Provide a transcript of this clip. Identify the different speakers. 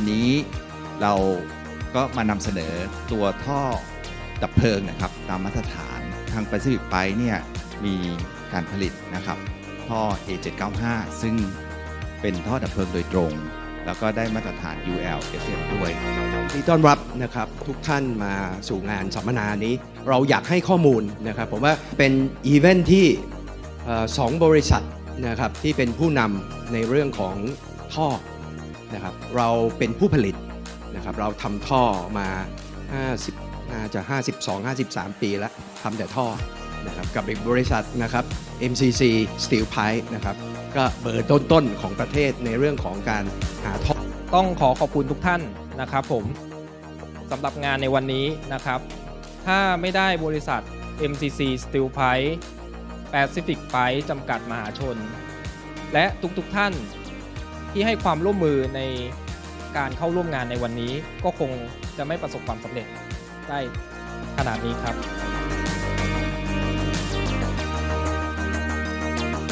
Speaker 1: วันนี้เราก็มานำเสนอตัวท่อดับเพลิงนะครับ ตามมาตรฐานทาง Pacific p i เนี่ยมีการผลิตนะครับท่อ A795 ซึ่งเป็นท่อดับเพลิงโดยตรง แล้วก็ได้มาตรฐาน UL FM ด้วย
Speaker 2: นดีต้อนรับนะครับทุกท่านมาสู่งานสัมมนานี้ เราอยากให้ข้อมูลนะครับผมว่าเป็นอีเวนท์ที่สองบริษัทนะครับที่เป็นผู้นำในเรื่องของท่อ นะครับเราเป็นผู้ผลิตนะครับเราทำท่อมา 50น่าจะ 52 53 ปีแล้วทำแต่ท่อนะครับกับอีกบริษัทนะครับ MCC Steel Pipe นะครับก็เบอร์ต้นๆของประเทศในเรื่องของการหาท่อ
Speaker 3: ต้องขอขอบคุณทุกท่านนะครับผมสำหรับงานในวันนี้นะครับ ถ้าไม่ได้บริษัท MCC Steel Pipe Pacific Pipe จำกัดมหาชน และทุกๆทท่าน ที่ให้ความร่วมมือในการเข้าร่วมงานในวันนี้ ก็คงจะไม่ประสบความสำเร็จได้ขนาดนี้ครับ